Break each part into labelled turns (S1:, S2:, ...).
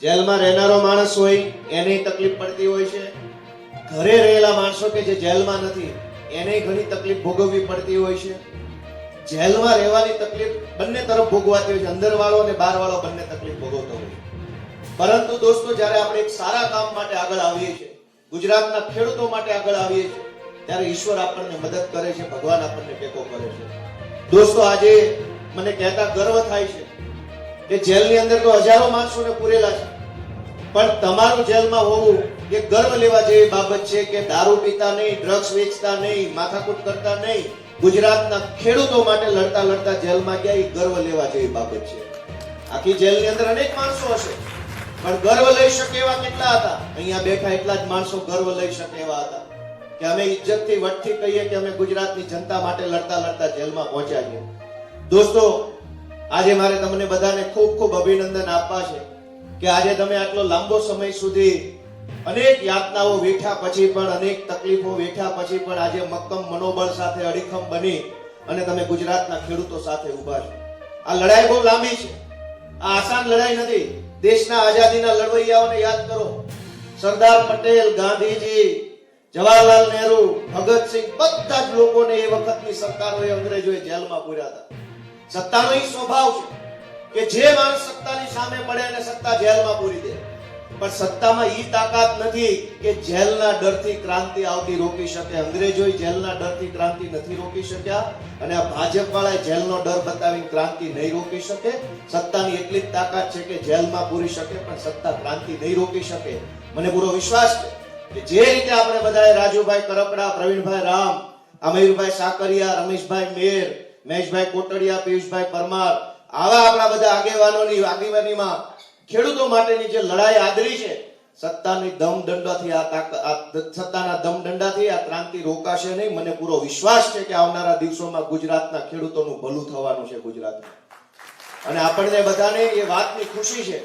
S1: જેલમાં રહેનારો માણસ હોય, એને તકલીફ પડતી હોય છે. ઘરે રહેલા માણસો કે જે જેલમાં નથી, એને ઘણી તકલીફ ભોગવવી પડતી હોય છે. જેલમાં રહેવાની તકલીફ બંને તરફ ભોગવાતી હોય છે. અંદર વાળો અને બહાર વાળો બંને તકલીફ ભોગવતો હોય પરંતુ દોસ્તો, જ્યારે આપણે એક સારા કામ માટે આગળ આવીએ છીએ, ગુજરાતના ખેડૂતો માટે આગળ આવીએ છીએ, ત્યારે ઈશ્વર આપણને મદદ કરે છે, ભગવાન આપણને ટેકો કરે છે. દોસ્તો, આજે મને કહેતા ગર્વ થાય છે કે જેલની અંદર તો હજારો માણસોને પૂરેલા છે. પણ તમારું જેલમાં હોવું એ ગર્વ લેવા જેવી બાબત છે કે દારૂ પીતા નહીં ડ્રગ્સ વેચતા નહીં, માથાકૂટ કરતા નહીં, ગુજરાતના ખેડૂતો માટે લડતા લડતા જેલમાં ગયા એ ગર્વ લેવા જેવી બાબત છે. આખી જેલની અંદર અનેક માણસો હશે. પણ ગર્વ લઈ શકે એવા કેટલા હતા? અહીંયા બેઠા એટલા જ માણસો ગર્વ લઈ શકે એવા હતા. કે અમે ઇજ્જતથી વટથી કહીએ કે અમે ગુજરાતની જનતા માટે લડતા લડતા જેલમાં પહોંચ્યા છીએ. દોસ્તો આજે મારે તમને બધાને ખૂબ ખૂબ અભિનંદન આપવા છે કે આજે તમે આટલો લાંબો સમય સુધી અનેક યાતનાઓ વેઠ્યા પછી પણ, અનેક તકલીફો વેઠ્યા પછી પણ આજે મક્કમ મનોબળ સાથે અડીખમ બની અને તમે ગુજરાતના ખેડૂતો સાથે ઊભા છો. આ લડાઈ બહુ લાંબી છે. આ આસાન લડાઈ નથી. દેશના આઝાદીના લડવૈયાઓને યાદ કરો. સરદાર પટેલ, ગાંધીજી, જવાહરલાલ નહેરુ, ભગતસિંહ બધા જ લોકોને એ વખતની સરકારોએ અંગ્રેજોએ જેલમાં પૂર્યા હતા. સત્તાનો એ સ્વભાવ છે કે જે માણસ સત્તાની સામે પડે અને સત્તા જેલમાં પૂરી દે. પણ સત્તામાં ઈ તાકાત નથી કે જેલના ડરથી ક્રાંતિ આવતી રોકી શકે. અંગ્રેજોએ જેલના ડરથી ક્રાંતિ નથી રોકી શક્યા અને આ ભાજપ વાળા જેલનો ડર બતાવી ક્રાંતિ નહીં રોકી શકે. સત્તાની એટલી જ તાકાત છે કે જેલમાં પૂરી શકે, પણ સત્તા ક્રાંતિ નહીં રોકી શકે. મને પૂરો વિશ્વાસ છે કે જે રીતે આપણે બધાએ રાજુભાઈ કરપડા પ્રવીણભાઈ રામ, અમીરભાઈ સાકરિયા, રમેશભાઈ મેર મહેશભાઈ કોટડિયા, પિયુષભાઈ પરમાર, આવા આપણા બધા આગેવાનોની, આગેવાનીમાં ખેડૂતો માટેની જે લડાઈ આદરી છે, સત્તાની દમ દંડાથી આ સત્તાના દમ દંડાથી આ ક્રાંતિ રોકાશે નહીં. મને પૂરો વિશ્વાસ છે કે આવનારા દિવસોમાં ગુજરાતના ખેડૂતોનું ભલું થવાનું છે ગુજરાતમાં. અને આપણને બધાને એ વાતની ખુશી છે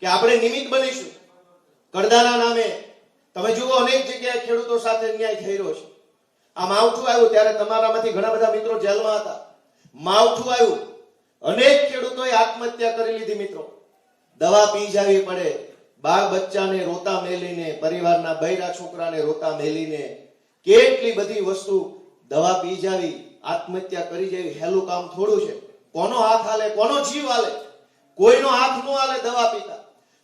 S1: કે આપણે નિમિત્ત બનીશું. કરદાના નામે. તમે જુઓ, અનેક જગ્યાએ ખેડૂતો સાથે અન્યાય થઈ રહ્યો છે. આ માવઠું આવ્યું ત્યારે તમારામાંથી ઘણા બધા મિત્રો જેલમાં હતા. માવઠું આવ્યું. અનેક ખેડૂતોએ આત્મહત્યા કરી લીધી મિત્રો. દવા પી જાવી પડે. બાળ બચ્ચાને રોતા મેલીને, પરિવારના બૈરા છોકરાને રોતા મેલીને કેટલી બધી વસ્તુ દવા પી જાવી, આત્મહત્યા કરી જાવી, હેલું કામ થોડું છે. કોનો હાથ હાલે, કોનો જીવ હાલે? કોઈનો હાથ નો હાલે દવા પીતા.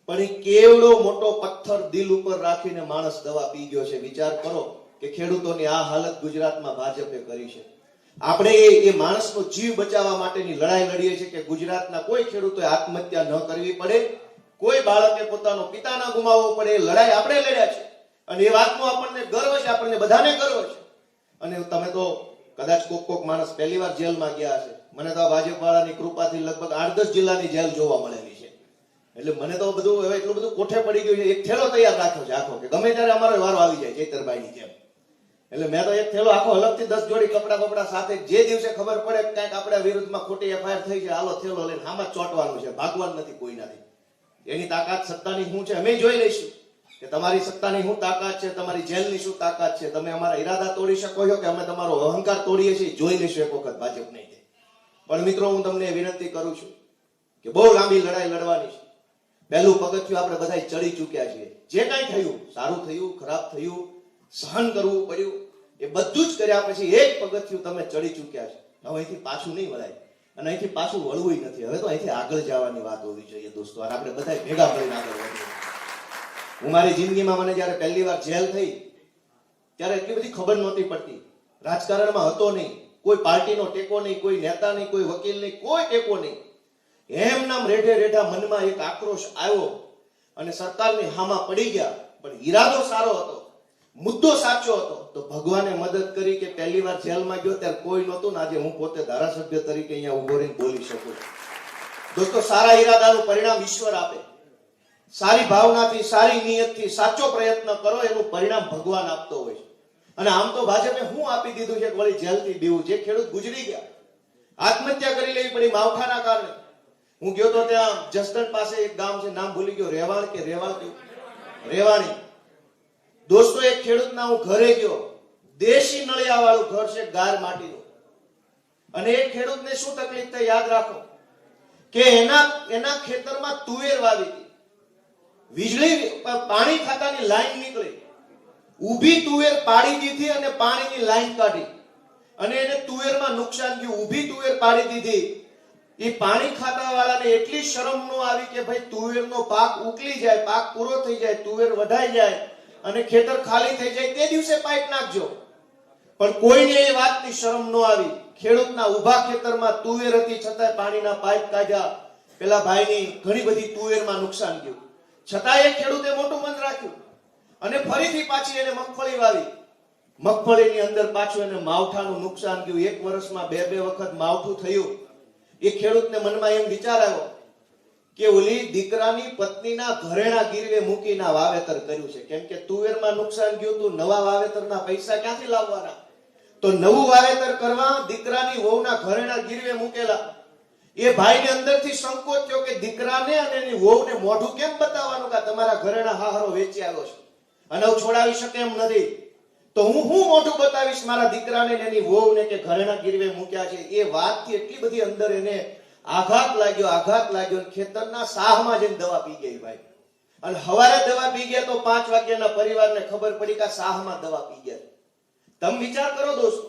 S1: પણ એ કેવડો મોટો પથ્થર દિલ ઉપર રાખીને માણસ દવા પી ગયો છે. વિચાર કરો. કે ખેડૂતોની આ હાલત ગુજરાતમાં ભાજપે કરી છે. આપણે એ માણસનો જીવ બચાવવા માટેની લડાઈ લડીએ છીએ કે ગુજરાતના કોઈ ખેડૂતોએ આત્મહત્યા ન કરવી પડે, કોઈ બાળકે પોતાનો પિતા ન ગુમાવવો પડે, એ લડાઈ આપણે લડ્યા છે અને એ વાતનો આપણને ગર્વ છે, આપણને બધાને ગર્વ છે. અને તમે તો કદાચ કોક કોક માણસ પહેલી વાર જેલમાં ગયા છે મને તો ભાજપ વાળાની કૃપાથી લગભગ આઠ દસ જિલ્લાની જેલ જોવા મળેલી છે. એટલે મને તો બધું, હવે એટલું બધું કોઠે પડી ગયું છે, એક થેલો તૈયાર રાખ્યો છે આખો, કે ગમે ત્યારે અમારો વારો આવી જાય ચૈતરબાઈની જેમ. એટલે મેં તો એક થેલો આખો અલગથી દસ જોડી કપડા કપડા સાથે જે દિવસે ખબર પડે કે કાંઈક આપણા વિરુદ્ધમાં ખોટી એફઆઈઆર થઈ છે, હાલો થેલો લઈને આમાં ચોંટવાનું છે, ભાગવાનું નથી કોઈનાથી એની તાકાત સત્તાની શું છે, અમે જોઈ લઈશું કે તમારી સત્તાની શું તાકાત છે, તમારી જેલની શું તાકાત છે, તમે અમારા ઈરાદા તોડી શકો છો કે અમે તમારો અહંકાર તોડીએ છીએ, જોઈ લઈશું એક વખત ભાજપ નહીં પણ મિત્રો, હું તમને વિનંતી કરું છું કે બહુ લાંબી લડાઈ લડવાની છે. પહેલું પગથિયું આપણે બધા ચડી ચૂક્યા છીએ. જે કાંઈ થયું, સારું થયું, ખરાબ થયું સહન કરવું પડ્યું. એ બધું જ કર્યા પછી એક પગથિયું તમે ચડી ચૂક્યા છે. હવે અહીંથી પાછું નહીં વળાય. અને અહીંથી પાછું વળવું નથી. હવે તો અહીંથી આગળ જવાની વાત હોવી જોઈએ દોસ્તો. આપણે બધા ભેગા મળીને આગળ વધીએ. હું મારી જિંદગીમાં મને જ્યારે પહેલી વાર જેલ થઈ, ત્યારે એટલી બધી ખબર નહોતી પડતી. રાજકારણમાં હતો નહીં. કોઈ પાર્ટીનો ટેકો નહીં, કોઈ નેતા નહીં, કોઈ વકીલ નહીં, કોઈ ટેકો નહીં. એમ નામ રેઢે રેઢા મનમાં એક આક્રોશ આવ્યો અને સરકારની હામાં પડી ગયા. પણ ઈરાદો સારો હતો. મુદ્દો સાચો હતો. તો ભગવાને મદદ કરી કે પહેલી વાર જેલમાં ગયો ત્યારે કોઈ નહોતું ને આજે હું પોતે ધારાસભ્ય તરીકે અહીંયા ઊભો રહીને બોલી શકું દોસ્તો, સારા ઈરાદાનું પરિણામ ઈશ્વર આપે. સારી ભાવનાથી, સારી નિયતથી, સાચો પ્રયત્ન કરો, એનું પરિણામ ભગવાન આપતો હોય અને આમ તો ભાજપે હું આપી દીધું છે વળી જેલથી દેવું જે ખેડૂત ગુજરી ગયા, આત્મહત્યા કરી લેવી પડી માવઠાના કારણે. હું ગયો તો ત્યાં જસદણ પાસે એક ગામ છે, નામ ભૂલી ગયો રેવાણ કે રેવાળ કે રેવાણી. દોસ્તો એક ખેડૂતના હું ઘરે ગયો. દેશી નળિયા વાળું ઘર છે ગાર માટીનું. અને એ ખેડૂતને શું તકલીફ થઈ યાદ રાખો કે એના એના ખેતરમાં તુવેર વાવી હતી. વીજળી પાણી ખાતાની લાઈન નીકળી. ઊભી તુવેર પાડી દીધી અને પાણીની લાઈન કાઢી. અને એને તુવેરમાં નુકસાન થયું. ઊભી તુવેર પાડી દીધી. એ પાણી ખાતા વાળાને એટલી શરમ નો આવી કે ભાઈ તુવેરનો પાક ઉકલી જાય, પાક પૂરો થઈ જાય, તુવેર વધાઈ જાય. અને ખેતર ખાલી થઈ જાય તે દિવસે પાઇપ નાખજો. પણ કોઈને એ વાતની શરમ ન આવી. ખેડૂતના ઊભા ખેતરમાં તુવેર હતી, છતાંય પાણીના પાઇપ કાઢ્યા. પેલા ભાઈની ઘણી બધી તુવેરમાં નુકસાન ગયું. છતાં એ ખેડૂતે મોટું મન રાખ્યું. અને ફરીથી પાછી એને મગફળી વાવી. મગફળીની અંદર પાછું એને માવઠાનું નુકસાન ગયું. એક વર્ષમાં બે બે વખત માવઠું થયું. એ ખેડૂતને મનમાં એમ વિચાર આવ્યો કે ઓલી દીકરાની પત્નીના ઘરેણા ગીરવે મૂકીને વાવેતર કર્યું છે. કેમ કે તુવેરમાં નુકસાન ગયું તું નવા વાવેતરના પૈસા ક્યાંથી લાવવાના? તો નવું વાવેતર કરવા દીકરાની વહુના ઘરેણા ગીરવે મૂકેલા. એ ભાઈને અંદરથી સંકોચ થયો કે દીકરાને અને એની વહુને મોઢું કેમ બતાવવાનું કે તમારા ઘરેણા હાહરો વેચી આવ્યો છે? અને હું છોડાવી શકે એમ નથી. તો હું હું મોઢું બતાવીશ મારા દીકરાને એની વહુને કે ઘરેણા ગીરવે મૂક્યા છે? એ વાતથી એટલી બધી અંદર એને આઘાત લાગ્યો આઘાત લાગ્યો ખેતરના સાહમાં જઈને દવા પી ગઈ ભાઈ. અને હવારે દવા પી ગયા તો પાંચ વાગ્યાના પરિવારને ખબર પડી કે સાહમાં દવા પી ગયા. તમે વિચાર કરો દોસ્તો,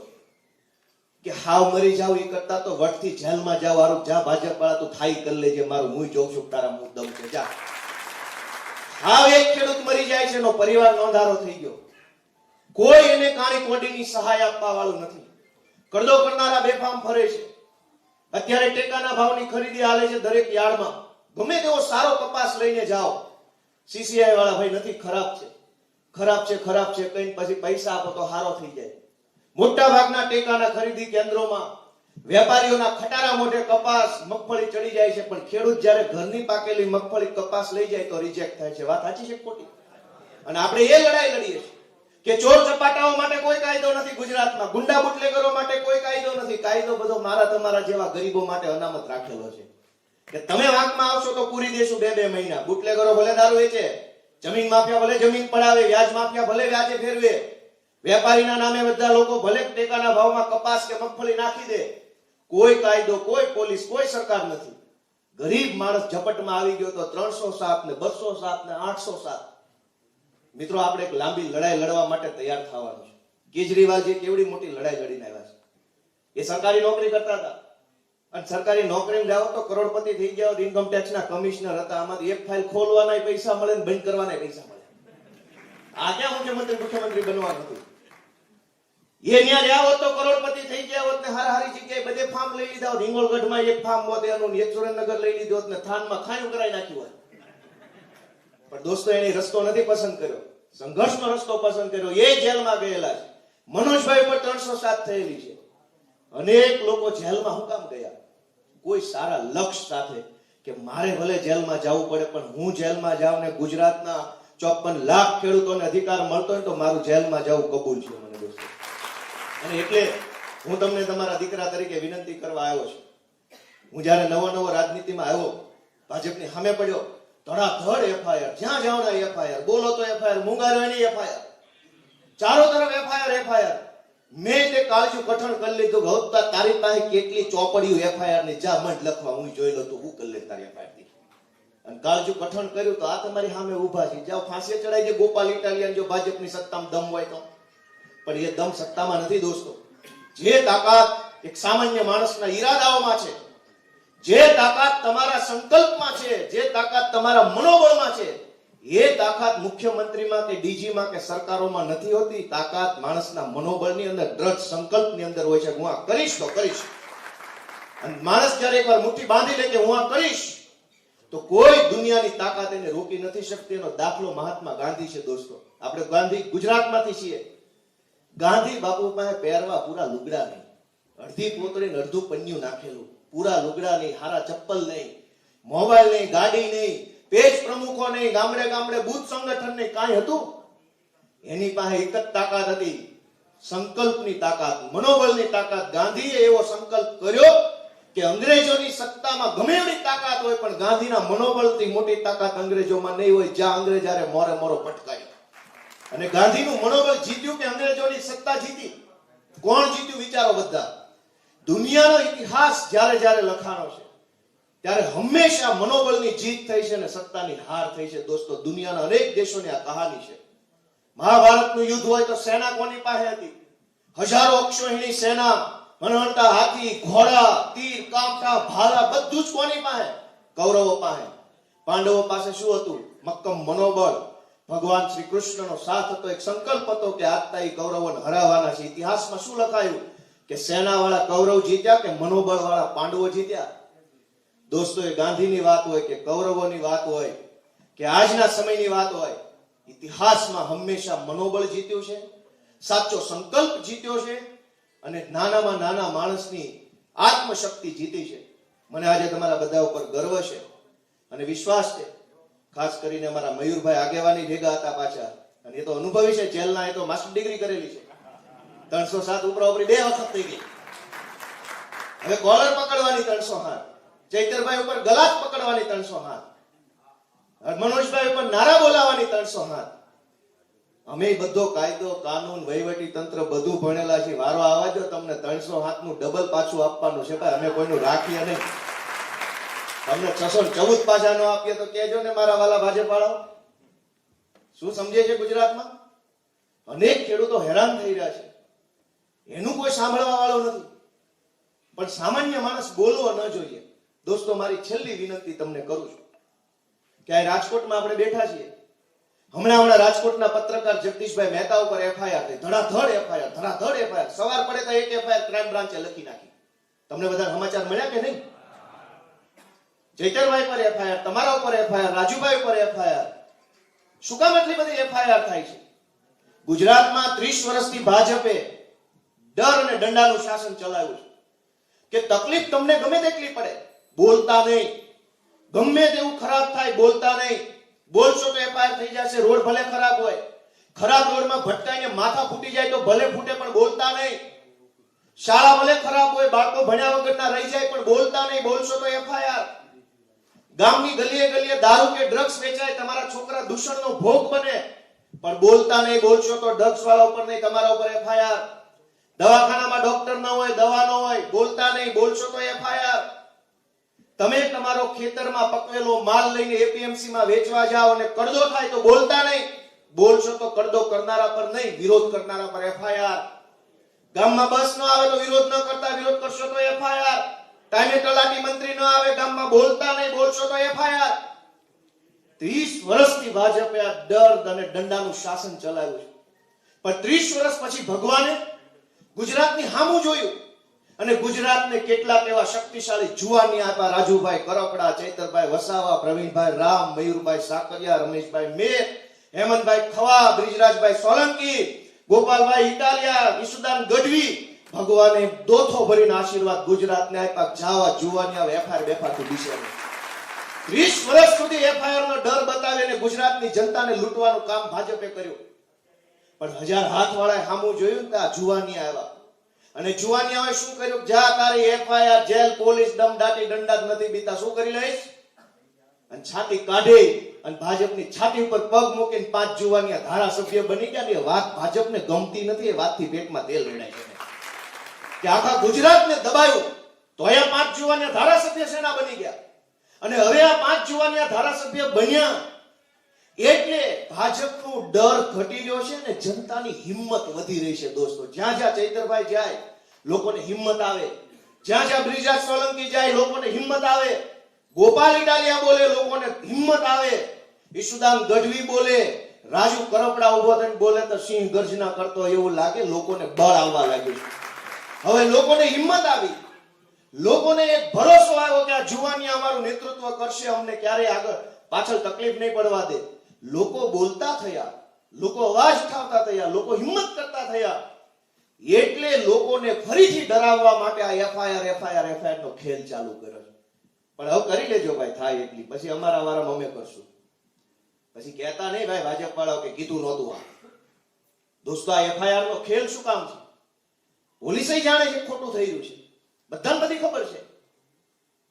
S1: કે હાવ મરી જાવ એ કરતા તો વટથી જેલમાં જાવ હારું જા ભાજપ વાળા તું થાઈ કરી લેજે, મારું હું જોઉં છું તારા મુખ દમ છે, જા. હાવ એક ખેડૂત મરી જાય છે એનો પરિવાર નોંધારો થઈ ગયો. કોઈ એને કાણી કોડીની સહાય આપવા વાળું નથી. કરદો કરનારા બેફામ ફરે છે. અત્યારે ટેકાના ભાવની ખરીદી હાલે છે દરેક યાર્ડમાં. ગમે તેવો સારો કપાસ લઈને જાઓ. સીસીઆઈ વાળા ભાઈ નથી, ખરાબ છે. ખરાબ છે ખરાબ છે કઈ પછી પૈસા આપો તો હારો થઈ જાય. મોટા ભાગના ટેકાના ખરીદી કેન્દ્રોમાં વેપારીઓના ખટારા મોઢે કપાસ, મગફળી ચડી જાય છે, પણ ખેડૂત જ્યારે ઘરની પાકેલી મગફળી કપાસ લઈ જાય તો રિજેક્ટ થાય છે. વાત સાચી છે ખોટી? અને આપણે એ લડાઈ લડીએ છીએ કે ચોર ચપાટાઓ માટે કોઈ કાયદો નથી ગુજરાતમાં. ગુંડા બુટલેગરો માટે કાયદો બધો મારા તમારા જેવા ગરીબો માટે અનામત રાખેલો છે. કે તમે વાંકમાં આવશો તો પૂરી દેશું બે બે મહિના. બુટલેગરો ભલે દારૂ વેચે, જમીન માફિયા ભલે જમીન પડાવે, વ્યાજ માફિયા ભલે વ્યાજે ફેરવે, વેપારીના નામે બધા લોકો ભલે ટેકાના ભાવમાં કપાસ કે મગફળી નાખી દે, કોઈ કાયદો, કોઈ પોલીસ, કોઈ સરકાર નથી. ગરીબ માણસ ઝપટમાં આવી ગયો તો ત્રણસો સાત ને બસો સાત ને આઠસો સાત. મિત્રો, આપણે એક લાંબી લડાઈ લડવા માટે તૈયાર થવાનું છે. કેજરીવાલજી કેવડી મોટી લડાઈ લડીને આવ્યા એ સરકારી નોકરી કરતા હતા. અને સરકારી નોકરી જાઓ તો કરોડપતિ થઈ ગયા ઇન્કમ ટેક્સ ના કમિશનર હતા. આમાંથી એક ફાઇલ ખોલવાના પૈસા મળે ને બંધ કરવાના પૈસા મળે. આ ક્યાં મુખ્યમંત્રી મુખ્યમંત્રી બનવાનું હતું એ ન્યા રહ્યા તો કરોડપતિ થઈ ગયા હોત ને હાર હારી જગ્યાએ બધે ફાર્મ લઈ લીધા હોત. હિંગોળગઢમાં એક ફાર્મ હોત, એનું એક સુરેન્દ્રનગર લઈ લીધું હોત ને થાનમાં ખાયું કરાવી નાખ્યું હોત. પણ દોસ્તો એને રસ્તો નથી પસંદ કર્યો. સંઘર્ષનો રસ્તો પસંદ કર્યો. એ જેલમાં ગયેલા છે. મનોજભાઈ પર ત્રણસો સાત થયેલી છે. અનેક લોકો જેલમાં હું કામ ગયા. કોઈ સારા લક્ષ્ય સાથે કે મારે ભલે જેલમાં જવું પડે, પણ હું જેલમાં જાઉં ને ગુજરાતના ચોપન લાખ ખેડૂતોને અધિકાર મળતો હોય તો મારું જેલમાં જવું કબૂલ છે મને દોસ્તો. અને એટલે હું તમને તમારા દીકરા તરીકે વિનંતી કરવા આવ્યો છું. હું જ્યારે નવો નવો રાજનીતિમાં આવ્યો, ભાજપની સામે પડ્યો, ધડાધડ એફઆઈઆર, જ્યાં જાઓ ને એફઆઈઆર, બોલો તો એફઆઈઆર મુંગારો એની એફઆઈઆર. ચારો તરફ એફઆઈઆર એફઆઈઆર. મેં તે કાળજું કઠણ કરી લીધું હવે તારી પાસે કેટલી ચોપડીઓ એફઆઈઆરની, જા મંડ લખવા, હું જોઈ લો તો, હું કરી લે તારી એફઆઈઆરની. અને કાળજું કઠણ કર્યું તો આ તમારી સામે ઊભા છે. જાઓ ફાંસી ચડાઈ જે ગોપાલ ઇટાલિયન જો ભાજપની સત્તામાં દમ હોય તો. પણ એ દમ સત્તામાં નથી દોસ્તો. જે તાકાત એક સામાન્ય માણસના ઈરાદાઓમાં છે, જે તાકાત તમારા સંકલ્પમાં છે, જે તાકાત તમારા મનોબળમાં છે એ તાકાત મુખ્યમંત્રીમાં કે ડીજીમાં કે સરકારોમાં નથી હોતી, તાકાત માણસના મનોબળની અંદર, દ્રઢ સંકલ્પની અંદર હોય છે. હું આ કરીશ તો કરીશ. અને માણસ જ્યારે એકવાર મુઠ્ઠી બાંધી લે કે હું આ કરીશ, તો કોઈ દુનિયાની તાકાત એને રોકી નથી શકતી. એનો દાખલો મહાત્મા ગાંધી છે દોસ્તો. આપણે ગાંધી ગુજરાતમાંથી છીએ. ગાંધી બાપુ પાસે પહેરવા પૂરા લુગડા નહીં. અડધી પોતળી અડધું પન્યું નાખેલું. પૂરા લુગડા નહીં, હારા ચપ્પલ નહીં, મોબાઈલ નહીં, ગાડી નહીં. પેજ પ્રમુખો નહીં ગામડે ગામડે બુથ સંગઠન ને કાંઈ હતું? એની પાસે એક જ તાકાત હતી. સંકલ્પની તાકાત. મનોબળની તાકાત. ગાંધીએ એવો સંકલ્પ કર્યો કે અંગ્રેજોની સત્તામાં ગમે એવી તાકાત હોય, પણ ગાંધીના મનોબળથી મોટી તાકાત અંગ્રેજોમાં નહીં હોય, જ્યાં અંગ્રેજારે મોરે મોરો પટકાય અને ગાંધીનું મનોબળ જીત્યું કે અંગ્રેજોની સત્તા જીતી? કોણ જીત્યું વિચારો બધા. દુનિયાનો ઇતિહાસ જ્યારે જ્યારે લખાણો છે. ત્યારે હંમેશા મનોબળની જીત થઈ છે અને સત્તાની હાર થઈ છે. દોસ્તો, દુનિયાના અનેક દેશોની આ કહાની છે. મહાભારતનું યુદ્ધ હોય તો સેના કોની પાસે હતી? હજારો અક્ષોહિણી સેના મનવંતા હાથી, ઘોડા, તીર, કામઠા, ભાલા, બધું જ કોની પાસે? કૌરવો પાસે. પાંડવો પાસે શું હતું? મક્કમ મનોબળ. ભગવાન શ્રી કૃષ્ણનો સાથ હતો, એક સંકલ્પ હતો કે આજતા એ કૌરવોને હરાવવાના છે. ઇતિહાસમાં શું લખાયું? કે સેનાવાળા કૌરવ જીત્યા કે મનોબળ વાળા પાંડવો જીત્યા? દોસ્તો એ ગાંધીની વાત હોય કે કૌરવોની વાત હોય કે આજના સમયની વાત હોય, ઇતિહાસમાં હંમેશા મનોબળ જીત્યું છે, સાચો સંકલ્પ જીત્યો છે અને નાનામાં નાના માણસની આત્મશક્તિ જીતી છે. મને આજે તમારા બધા ઉપર ગર્વ છે અને વિશ્વાસ છે. ખાસ કરીને અમારા મયુરભાઈ આગેવાની ભેગા હતા પાછા અને એ તો અનુભવી છે, જેલના એ તો માસ્ટર ડિગ્રી કરેલી છે. ત્રણસો સાત ઉપરા ઉપરી બે વખત થઈ ગઈ. હવે કોલર પકડવાની ત્રણસો હાથ ચૈતરભાઈ ઉપર ગલાસ પકડવાની ત્રણસો હાથ. મનોજભાઈ ઉપર નારા બોલાવાની ત્રણસો હાથ. અમે બધો કાયદો, કાનૂન, વહીવટી તંત્ર બધું ભણેલા છે વારો આવા દો તમને ત્રણસો હાથનું ડબલ પાછું આપવાનું છે ભાઈ. અમે કોઈનું રાખીએ નહીં. તમને છસો ચૌદ પાછા ન આપીએ તો કહેજો ને મારા વાલા ભાજપ વાળાઓ શું સમજે છે ગુજરાતમાં? અનેક ખેડૂતો હેરાન થઈ રહ્યા છે. એનું કોઈ સાંભળવા વાળો નથી. પણ સામાન્ય માણસ બોલવો ન જોઈએ. દોસ્તો, મારી છેલ્લી વિનંતી તમને કરું છું કે રાજકોટમાં આપણે બેઠા છીએ. હમણાં હમણાં રાજકોટના પત્રકાર જગદીશભાઈ મહેતા ઉપર એફઆઈઆર થઈ. ધડાધડ એફઆઈઆર ધડાધડ એફઆઈઆર સવાર પડે તો એક એફઆઈઆર ક્રાઇમ બ્રાન્ચે લખી નાખી. તમને બધા સમાચાર મળ્યા કે નહીં? ચૈતરભાઈ પર એફઆઈઆર તમારા ઉપર એફઆઈઆર રાજુભાઈ ઉપર એફઆઈઆર શું કામ એટલી બધી એફઆઈઆર થાય છે? ગુજરાતમાં ત્રીસ વર્ષથી ભાજપે ડર અને દંડાનું શાસન ચલાવ્યું છે. કે તકલીફ તમને ગમે તેટલી પડે બોલતા નહીં. ગમે તેવું ખરાબ થાય, બોલતા નહીં. બોલશો તો એફઆઈઆર થઈ જશે, રોડ ભલે ખરાબ હોય. ખરાબ રોડમાં ભટકાઈને માથા ફૂટી જાય તો ભલે ફૂટે, પણ બોલતા નહીં. શાળા ભલે ખરાબ હોય, બાળકો ભણ્યા વગરના રહી જાય, પણ બોલતા નહીં. બોલશો તો એફઆઈઆર. ગામની ગલીએ ગલીએ દારૂ કે ડ્રગ્સ વેચાય, તમારા છોકરા દૂષણનો ભોગ બને. પણ બોલતા નહીં, બોલશો તો ડ્રગ્સ વાળા ઉપર નહીં, તમારા ઉપર એફઆઈઆર. દવાખાનામાં ડોક્ટર ન હોય, દવા ન હોય, બોલતા નહીં, બોલશો તો એફઆઈઆર. તમે તમારો ખેતરમાં પકવેલો માલ લઈને એપીએમસી માં વેચવા જાઓ અને કડદો થાય તો બોલતા નહીં. બોલશો તો કડદો કરનારા પર નહીં, વિરોધ કરનારા પર એફઆઈઆર. ગામમાં બસ ન આવે તો વિરોધ ન કરતા, વિરોધ કરશો તો એફઆઈઆર. ટાઈમે તલાટી મંત્રી ન આવે, ગામમાં બોલતા નહીં, બોલશો તો એફઆઈઆર. ત્રીસ વર્ષથી ભાજપે આ ડર અને દંડાનું શાસન ચલાવ્યું છે. પણ ત્રીસ વર્ષ પછી ભગવાને ગુજરાતની હામું જોયું. અને ગુજરાતને કેટલાક એવા શક્તિશાળી જુવાની આપ્યા રાજુભાઈ કરપડા ચૈતરભાઈ વસાવા, પ્રવીણભાઈ રામ, મયુરભાઈ સાકરિયા, રમેશભાઈ મેર, હેમંતભાઈ ખવા, બ્રિજરાજભાઈ સોલંકી, ગોપાલભાઈ ઇટાલિયા ઈશુદાન ગઢવી, ભગવાને દોથો ભરીને આશીર્વાદ ગુજરાતને આપ્યા. જાવા જુવાની આવે એફઆઈઆર બેફાર દિશે વીસ વર્ષ સુધી એફઆઈઆર નો ડર બતાવીને ગુજરાતની જનતાને લૂંટવાનું કામ ભાજપે કર્યું. પણ હજાર હાથ વાળાએ સામું જોયું ને આ જુવાની આવ્યા. અને જુવાનિયાઓએ શું કર્યું? જા તારી એફઆઈઆર જેલ, પોલીસ, દમ, દાટી દંડા નથી બીતા, શું કરી લઈશ? અને છાતી કાઢી અને ભાજપની છાતી ઉપર પગ મૂકીને પાંચ જુવાનિયા ધારાસભ્ય બની ગયા ને વાત ભાજપને ગમતી નથી, એ વાતથી પેટમાં તેલ રેડાય છે કે આખા ગુજરાતને દબાયું તો અહીંયા પાંચ જુવાનિયા ધારાસભ્ય સેના બની ગયા. અને હવે આ પાંચ જુવાનિયા ધારાસભ્ય બન્યા એટલે ભાજપનો ડર ઘટી રહ્યો છે ને જનતાની હિંમત વધી રહી છે દોસ્તો. જ્યાં જ્યાં ચૈતરભાઈ જાય, લોકોને હિંમત આવે. જ્યાં જ્યાં બ્રિજા સોલંકી જાય, લોકોને હિંમત આવે. ગોપાલ ઇટાલિયા બોલે, લોકોને હિંમત આવે. ઈશુદાન ગઢવી બોલે, રાજુ કરપડા ઊભો થઈને બોલે તો સિંહ ગર્જના કરતો એવું લાગે, લોકોને બળ આવવા લાગ્યું હવે લોકોને હિંમત આવી. લોકોને એક ભરોસો આવ્યો કે આ જુવાની અમારું નેતૃત્વ કરશે, અમને ક્યારેય આગળ પાછળ તકલીફ નહીં પડવા દે. લોકો બોલતા થયા, લોકો અવાજ ઉઠાવતા થયા, લોકો હિંમત કરતા થયા. એટલે લોકોને ફરીથી ડરાવવા માટે આ એફઆઈઆર એફઆઈઆર એફઆઈઆર નો ખેલ ચાલુ કર્યો પણ હવે કરી લેજો ભાઈ, થાય એટલી. પછી અમારા વારામાં અમે કરશું. પછી કહેતા નહીં ભાઈ ભાજપ વાળાઓ કે કીધું નહોતું આ. દોસ્તો, આ એફઆઈઆર નો ખેલ શું કામ છે? પોલીસે જાણે છે ખોટું થઈ રહ્યું છે. બધાને બધી ખબર છે.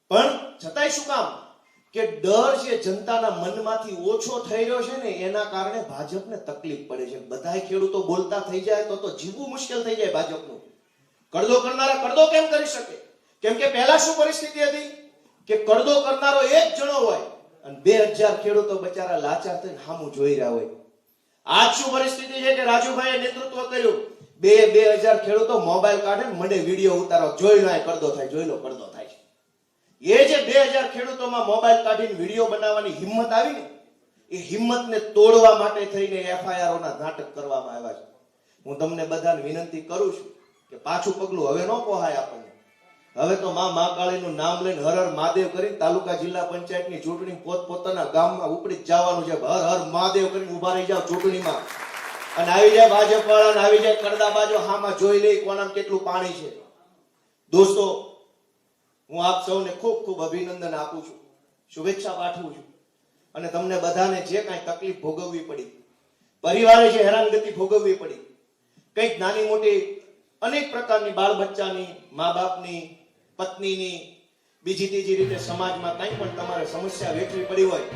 S1: પણ છતાંય શું કામ? કે ડર જે જનતાના મનમાંથી ઓછો થઈ રહ્યો છે ને, એના કારણે ભાજપને તકલીફ પડે છે. બધાય ખેડૂતો બોલતા થઈ જાય તો તો જીવવું મુશ્કેલ થઈ જાય ભાજપનું. કરદો કરનારા કરદો કેમ કરી શકે? કેમ કે પહેલા શું પરિસ્થિતિ હતી? કે કરદો કરનારો એક જણો હોય અને બે હજાર ખેડૂતો બચારા લાચાર થઈને સામું જોઈ રહ્યા હોય. આજ શું પરિસ્થિતિ છે કે રાજુભાઈએ નેતૃત્વ કર્યું? બે બે હજાર ખેડૂતો મોબાઈલ કાઢે મને વીડિયો ઉતારો. જોઈ લો કરદો થાય, જોઈ લો, કરદો થાય. એ જે બે હજાર ખેડૂતોમાં મોબાઈલ કાઢીને વીડિયો બનાવવાની હિંમત આવી ને એ હિંમતને તોડવા માટે થઈને એફઆઈઆરઓના નાટક કરવામાં આવ્યા છે. હું તમને બધાને વિનંતી કરું છું કે પાછું પગલું હવે ન પોહાય આપણને. હવે તો માં મહાકાળીનું નામ લઈને હર હર મહાદેવ કરી તાલુકા જિલ્લા પંચાયતની ચૂંટણી પોતપોતાના ગામમાં ઉપડી જવાનું છે. હર હર મહાદેવ કરીને ઊભા રહી જાવ ચૂંટણીમાં. અને આવી જાય ભાજપ વાળા આવી જાય કરદા બાજુ હામાં જોઈ લઈ કોનામાં કેટલું પાણી છે. દોસ્તો હું આપ સૌને ખૂબ ખૂબ અભિનંદન આપું છું, શુભેચ્છા પાઠવું છું અને તમને બધાને જે કાંઈ તકલીફ ભોગવવી પડી, પરિવારે જે હેરાનગતિ ભોગવવી પડી, કંઈક નાની મોટી અનેક પ્રકારની બાળ બચ્ચાની, મા બાપની, પત્નીની, બીજી ત્રીજી રીતે સમાજમાં કંઈ પણ તમારે સમસ્યા વેઠવી પડી હોય,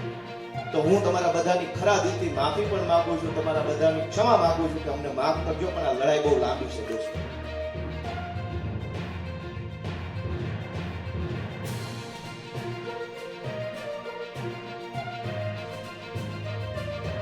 S1: તો હું તમારા બધાની ખરા દિલથી માફી પણ માગું છું, તમારા બધાની ક્ષમા માંગુ છું કે અમને માફ કરજો, પણ આ લડાઈ બહુ લાંબી છે દોસ્તો.